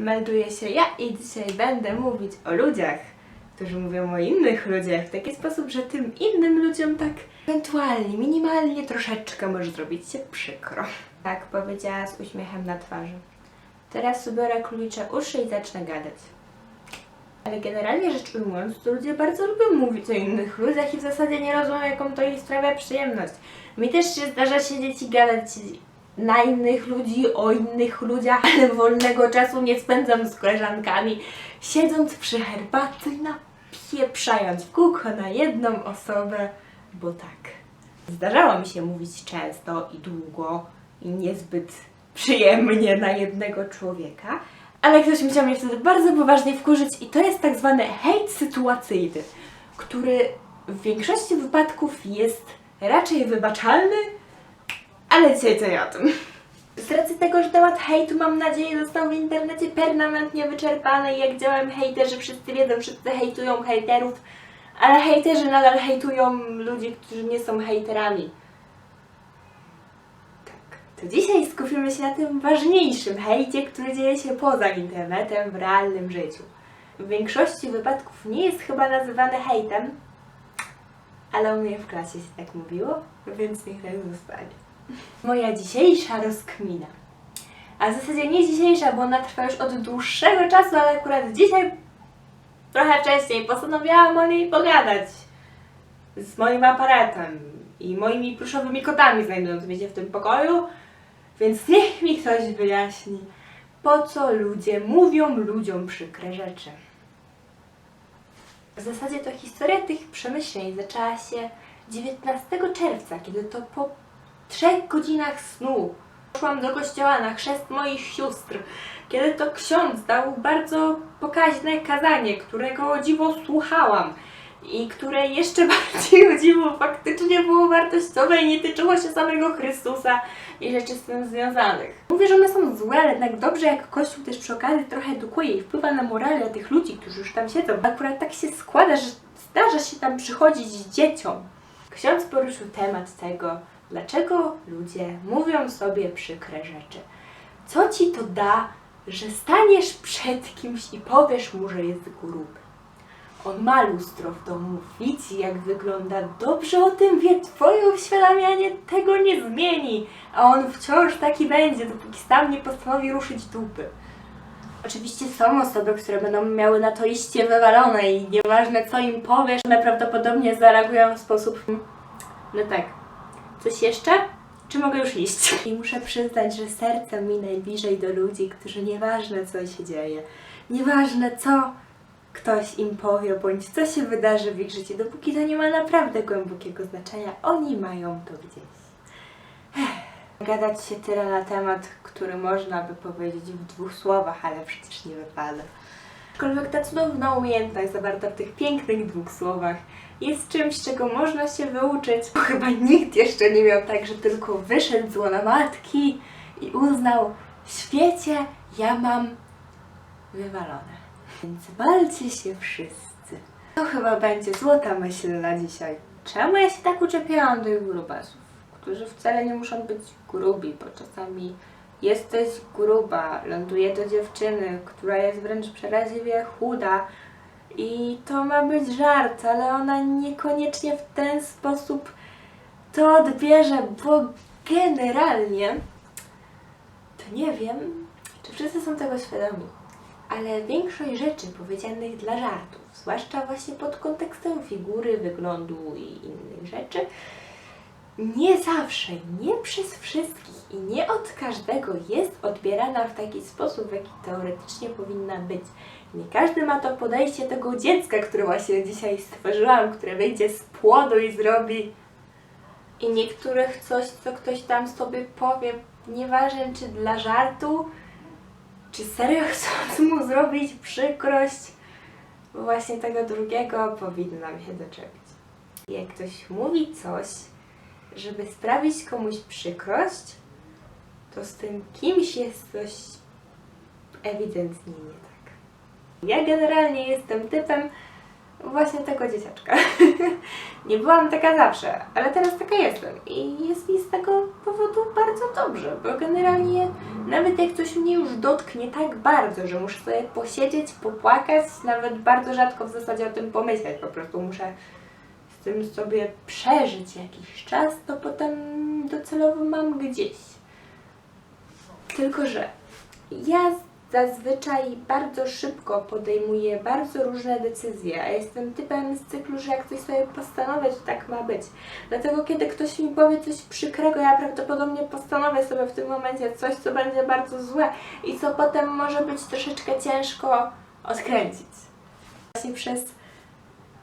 Melduję się ja i dzisiaj będę mówić o ludziach, którzy mówią o innych ludziach w taki sposób, że tym innym ludziom tak ewentualnie, minimalnie troszeczkę może zrobić się przykro. Tak powiedziała z uśmiechem na twarzy. Teraz ubiorę królicze uszy i zacznę gadać. Ale generalnie rzecz ujmując, to ludzie bardzo lubią mówić o innych ludziach i w zasadzie nie rozumiem, jaką to ich sprawia przyjemność. Mi też się zdarza siedzieć i gadać na innych ludzi, o innych ludziach, ale wolnego czasu nie spędzam z koleżankami, siedząc przy herbaty, napieprzając w kółko na jedną osobę, bo tak. Zdarzało mi się mówić często i długo i niezbyt przyjemnie na jednego człowieka, ale ktoś musiał mnie wtedy bardzo poważnie wkurzyć i to jest tak zwany hejt sytuacyjny, który w większości wypadków jest raczej wybaczalny, ale dzisiaj to nie o tym. Z racji tego, że temat hejtu mam nadzieję został w internecie permanentnie wyczerpany i jak działają hejterzy, wszyscy wiedzą, wszyscy hejtują hejterów, ale hejterzy nadal hejtują ludzi, którzy nie są hejterami. Tak. To dzisiaj skupimy się na tym ważniejszym hejcie, który dzieje się poza internetem w realnym życiu. W większości wypadków nie jest chyba nazywany hejtem, ale u mnie w klasie się tak mówiło, więc niech tak zostanie. Moja dzisiejsza rozkmina. A w zasadzie nie dzisiejsza, bo ona trwa już od dłuższego czasu, ale akurat dzisiaj, trochę wcześniej, postanowiłam o niej pogadać z moim aparatem i moimi pluszowymi kotami znajdującymi się w tym pokoju, więc niech mi ktoś wyjaśni, po co ludzie mówią ludziom przykre rzeczy. W zasadzie to historia tych przemyśleń zaczęła się 19 czerwca, kiedy to po trzech godzinach snu poszłam do kościoła na chrzest moich sióstr, kiedy to ksiądz dał bardzo pokaźne kazanie, którego o dziwo słuchałam i które jeszcze bardziej o dziwo faktycznie było wartościowe i nie tyczyło się samego Chrystusa i rzeczy z tym związanych. Mówię, że one są złe, ale jednak dobrze jak Kościół też przy okazji trochę edukuje i wpływa na morale tych ludzi, którzy już tam siedzą. Akurat tak się składa, że zdarza się tam przychodzić dzieciom. Ksiądz poruszył temat tego, dlaczego ludzie mówią sobie przykre rzeczy. Co ci to da, że staniesz przed kimś i powiesz mu, że jest gruby? On ma lustro w domu, widzi jak wygląda, dobrze o tym wie, twoje uświadamianie tego nie zmieni, a on wciąż taki będzie, dopóki sam nie postanowi ruszyć dupy. Oczywiście są osoby, które będą miały na to iście wywalone i nieważne co im powiesz, one prawdopodobnie zareagują w sposób no tak, Coś jeszcze? Czy mogę już iść? I muszę przyznać, że serce mi najbliżej do ludzi, którzy nieważne co się dzieje, nieważne co ktoś im powie, bądź co się wydarzy w ich życiu, dopóki to nie ma naprawdę głębokiego znaczenia, oni mają to gdzieś. Ech, gadać się tyle na temat, który można by powiedzieć w dwóch słowach, ale przecież nie wypada. Aczkolwiek ta cudowna umiejętność zawarta w tych pięknych dwóch słowach jest czymś, czego można się wyuczyć. Bo chyba nikt jeszcze nie miał tak, że tylko wyszedł z łona matki i uznał, świecie ja mam wywalone. Więc walcie się wszyscy. To chyba będzie złota myśl na dzisiaj. Czemu ja się tak uczepiałam tych grubasów, którzy wcale nie muszą być grubi, bo czasami jesteś gruba, ląduje do dziewczyny, która jest wręcz przeraźliwie chuda, i to ma być żart, ale ona niekoniecznie w ten sposób to odbierze, bo generalnie to nie wiem, czy wszyscy są tego świadomi, ale większość rzeczy powiedzianych dla żartów, zwłaszcza właśnie pod kontekstem figury, wyglądu i innych rzeczy, nie zawsze, nie przez wszystkich i nie od każdego jest odbierana w taki sposób, w jaki teoretycznie powinna być. Nie każdy ma to podejście tego dziecka, które właśnie dzisiaj stworzyłam, które wyjdzie z płodu i zrobi. I niektórych coś, co ktoś tam sobie powie, nieważne czy dla żartu, czy serio chcąc mu zrobić przykrość, bo właśnie tego drugiego powinnam się doczepić. Jak ktoś mówi coś, żeby sprawić komuś przykrość, to z tym kimś jest coś ewidentnie nie tak. Ja generalnie jestem typem, właśnie tego dzieciaczka. nie byłam taka zawsze, ale teraz taka jestem i jest mi z tego powodu bardzo dobrze, bo generalnie nawet jak coś mnie już dotknie tak bardzo, że muszę sobie posiedzieć, popłakać, nawet bardzo rzadko w zasadzie o tym pomyśleć, po prostu muszę tym sobie przeżyć jakiś czas, to potem docelowo mam gdzieś. Tylko, że ja zazwyczaj bardzo szybko podejmuję bardzo różne decyzje, a jestem typem z cyklu, że jak coś sobie postanowię, to tak ma być. Dlatego kiedy ktoś mi powie coś przykrego, ja prawdopodobnie postanowię sobie w tym momencie coś, co będzie bardzo złe i co potem może być troszeczkę ciężko odkręcić. Właśnie przez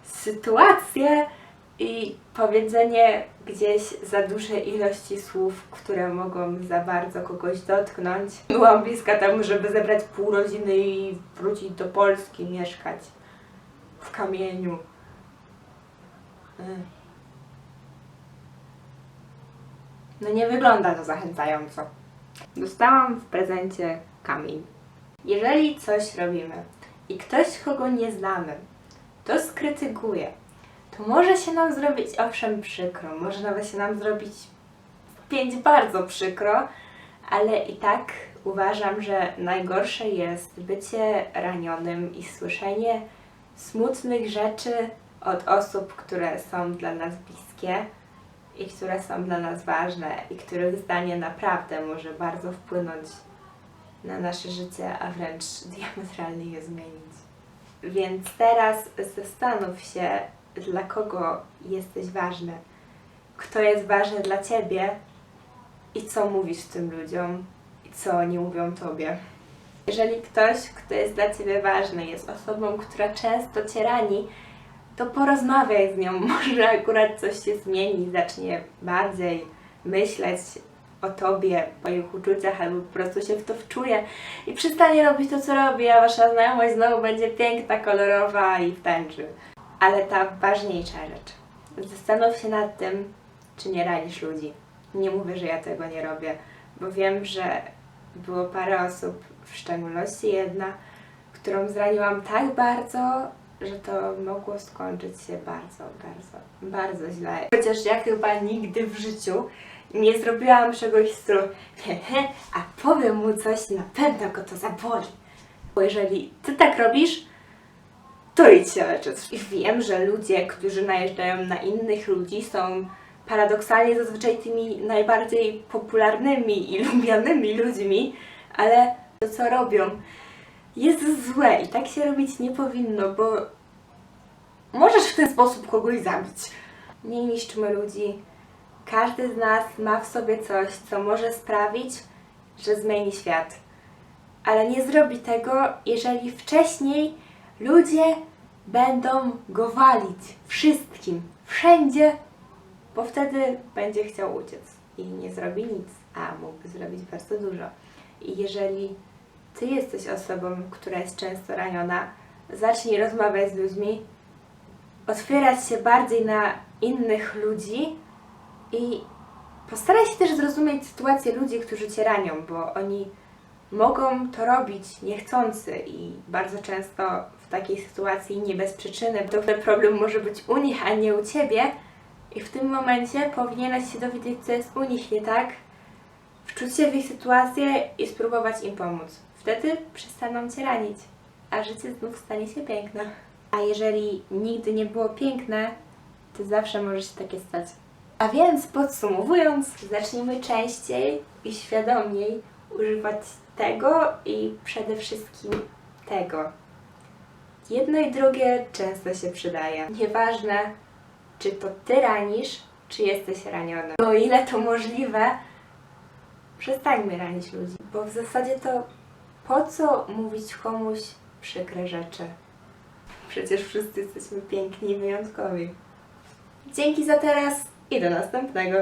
sytuację i powiedzenie gdzieś za duże ilości słów, które mogą za bardzo kogoś dotknąć. Byłam bliska temu, żeby zebrać pół rodziny i wrócić do Polski, mieszkać w kamieniu. Mm. No nie wygląda to zachęcająco. Dostałam w prezencie kamień. Jeżeli coś robimy i ktoś, kogo nie znamy, to skrytykuje, to może się nam zrobić owszem przykro, może nawet się nam zrobić pięć bardzo przykro, ale i tak uważam, że najgorsze jest bycie ranionym i słyszenie smutnych rzeczy od osób, które są dla nas bliskie i które są dla nas ważne i których zdanie naprawdę może bardzo wpłynąć na nasze życie, a wręcz diametralnie je zmienić. Więc teraz zastanów się, dla kogo jesteś ważny, kto jest ważny dla ciebie i co mówisz tym ludziom i co oni mówią tobie. Jeżeli ktoś, kto jest dla ciebie ważny, jest osobą, która często cię rani, to porozmawiaj z nią. Może akurat coś się zmieni, zacznie bardziej myśleć o tobie, o ich uczuciach, albo po prostu się w to wczuje i przestanie robić to, co robi, a wasza znajomość znowu będzie piękna, kolorowa i w tęczy. Ale ta ważniejsza rzecz. Zastanów się nad tym, czy nie ranisz ludzi. Nie mówię, że ja tego nie robię, bo wiem, że było parę osób, w szczególności jedna, którą zraniłam tak bardzo, że to mogło skończyć się bardzo, bardzo, bardzo źle. Chociaż ja chyba nigdy w życiu nie zrobiłam czegoś w stylu a powiem mu coś, na pewno go to zaboli. Bo jeżeli ty tak robisz, to się leczyć. I wiem, że ludzie, którzy najeżdżają na innych ludzi są paradoksalnie zazwyczaj tymi najbardziej popularnymi i lubianymi ludźmi, ale to co robią jest złe i tak się robić nie powinno, bo możesz w ten sposób kogoś zabić. Nie niszczmy ludzi. Każdy z nas ma w sobie coś, co może sprawić, że zmieni świat. Ale nie zrobi tego, jeżeli wcześniej ludzie będą go walić wszystkim, wszędzie, bo wtedy będzie chciał uciec i nie zrobi nic, a mógłby zrobić bardzo dużo. I jeżeli ty jesteś osobą, która jest często raniona, zacznij rozmawiać z ludźmi, otwierać się bardziej na innych ludzi i postaraj się też zrozumieć sytuację ludzi, którzy cię ranią, bo oni mogą to robić niechcący i bardzo często w takiej sytuacji nie bez przyczyny, to problem może być u nich, a nie u ciebie. I w tym momencie powinieneś się dowiedzieć, co jest u nich nie tak, wczuć się w ich sytuację i spróbować im pomóc. Wtedy przestaną cię ranić, a życie znów stanie się piękne. A jeżeli nigdy nie było piękne, to zawsze może się takie stać. A więc podsumowując, zacznijmy częściej i świadomiej używać tego i przede wszystkim tego. Jedno i drugie często się przydaje. Nieważne, czy to ty ranisz, czy jesteś raniony. O ile to możliwe, przestańmy ranić ludzi, bo w zasadzie to po co mówić komuś przykre rzeczy? Przecież wszyscy jesteśmy piękni i wyjątkowi. Dzięki za teraz i do następnego.